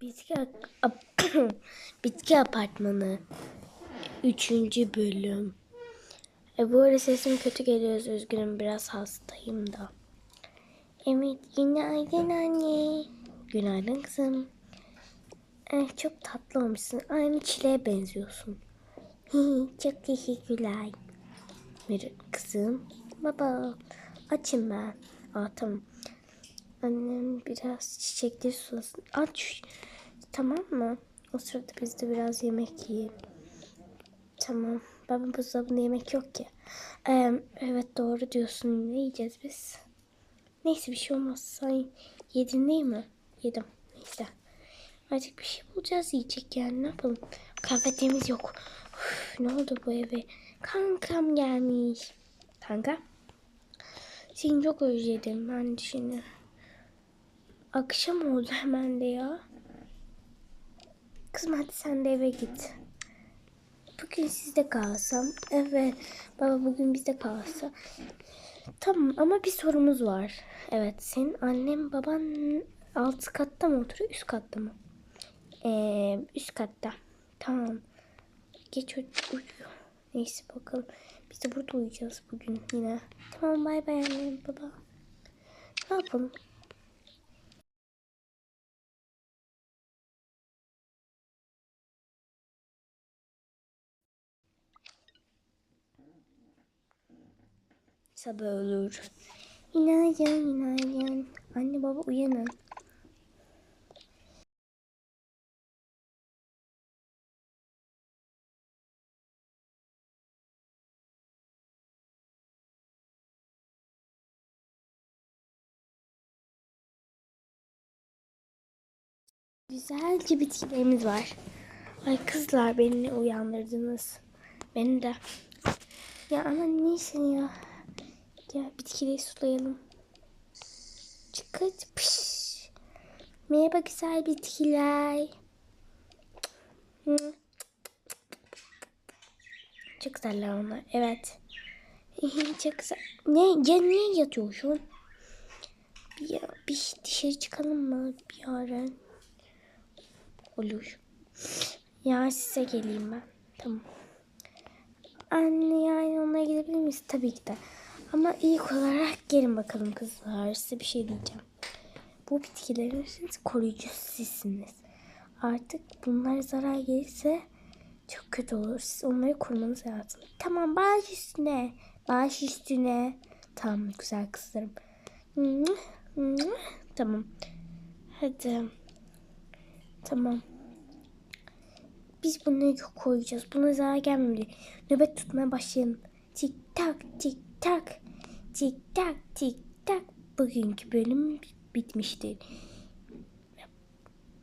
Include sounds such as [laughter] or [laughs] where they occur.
Bitki, [coughs] Bitki Apartmanı 3. bölüm. E, bu arada sesim kötü geliyor üzgünüm biraz hastayım da. Evet günaydın anne. Günaydın kızım. Eh, çok tatlı olmuşsun. Aynı çileğe benziyorsun. çok teşekkürler. Bir kızım. Baba. Açım ben. Aa, tamam. Annem biraz çiçekleri sulasın. Aç. Tamam mı? O sırada biz de biraz yemek yiyelim. Tamam. Baba buzdolabında yemek yok ki. Ee, evet doğru diyorsun. Ne yiyeceğiz biz? Neyse bir şey olmaz. Sen yedin değil mi? Yedim. Neyse. Artık bir şey bulacağız yiyecek yani. Ne yapalım? Kahvemiz yok. Üf, ne oldu bu eve? Kankam gelmiş. Kanka? Seni çok özledim ben şimdi. Akşam oldu hemen de ya. Kızım hadi sen de eve git. Bugün sizde kalsam. Evet. Baba bugün bizde kalsa. Tamam ama bir sorumuz var. Evet. Senin annem baban alt katta mı oturuyor üst katta mı? Ee, üst katta. Tamam. Geç uy- uyuyor. Neyse bakalım. Biz de burada uyuyacağız bugün yine. Tamam bay bay annem baba. Ne yapalım? Sabah olur. Günaydın, günaydın. Anne baba uyanın. Güzelce bitkilerimiz var. Ay kızlar beni uyandırdınız. Beni de. Ya ama neyse ya. Gel bitkileri sulayalım. Çıkıt. Pış. Merhaba güzel bitkiler. Çok güzeller onlar. Evet. [laughs] Çok güzel. Ne? Ya niye yatıyorsun? Bir, bir dışarı çıkalım mı? Bir ara. Olur. Ya size geleyim ben. Tamam. Anne yani onlara gidebilir miyiz? Tabii ki de. Ama ilk olarak gelin bakalım kızlar. Size bir şey diyeceğim. Bu bitkilerin siz koruyucusu sizsiniz. Artık bunlar zarar gelirse çok kötü olur. Siz onları korumanız lazım. Tamam baş üstüne. Baş üstüne. Tamam güzel kızlarım. Tamam. Hadi. Tamam. Biz bunları yok koyacağız. Buna zarar gelmemeli. Nöbet tutmaya başlayalım. Tik tak tik tak. Tik tak tik tak. Bugünkü bölüm bitmiştir.